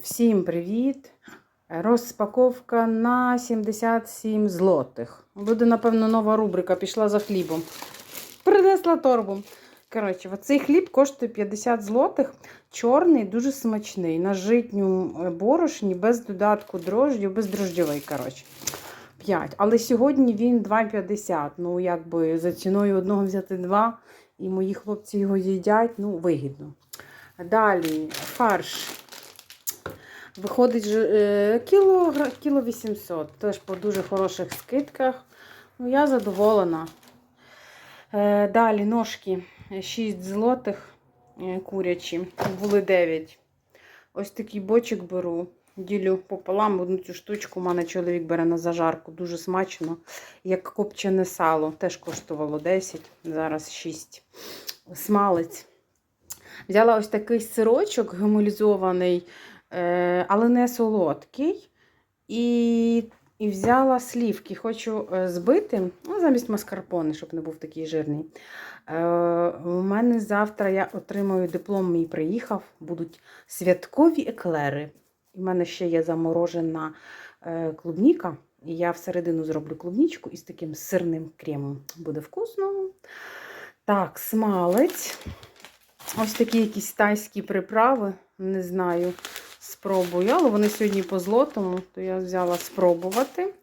Всім привіт! Розпаковка на 77 злотих. Буде, напевно, нова рубрика. Пішла за хлібом. Принесла торбу. Коротше, оцей хліб коштує 50 злотих. Чорний, дуже смачний. На житню е, борошні, без додатку дрожджів, бездрожджовий. коротше. 5. Але сьогодні він 2,50. Ну, якби за ціною одного взяти два. І мої хлопці його їдять, ну, вигідно. Далі фарш. Виходить е, кіло, кіло 800. Теж по дуже хороших скидках. Ну, я задоволена. Е, Далі ножки 6 злотих е, курячі. Були 9. Ось такий бочок беру. Ділю пополам одну цю штучку. У мене чоловік бере на зажарку. Дуже смачно. Як копчене сало. Теж коштувало 10, зараз 6. Смалець. Взяла ось такий сирочок гемолізований, але не солодкий. І, і взяла слівки. Хочу е, збити ну, замість маскарпоне, щоб не був такий жирний. Е, у мене завтра я отримаю диплом, мій приїхав. Будуть святкові еклери. У мене ще є заморожена е, клубніка. І я всередину зроблю клубнічку із таким сирним кремом. Буде вкусно. Так, смалець. Ось такі якісь тайські приправи. Не знаю, спробую. Але вони сьогодні по злотому, то я взяла спробувати.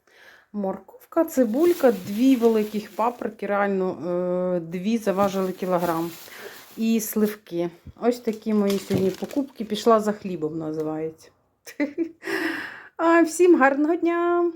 Морковка, цибулька, дві великих паприки, реально е, дві заважили кілограм. І сливки. Ось такі мої сьогодні покупки. Пішла за хлібом, називається. Всім гарного дня!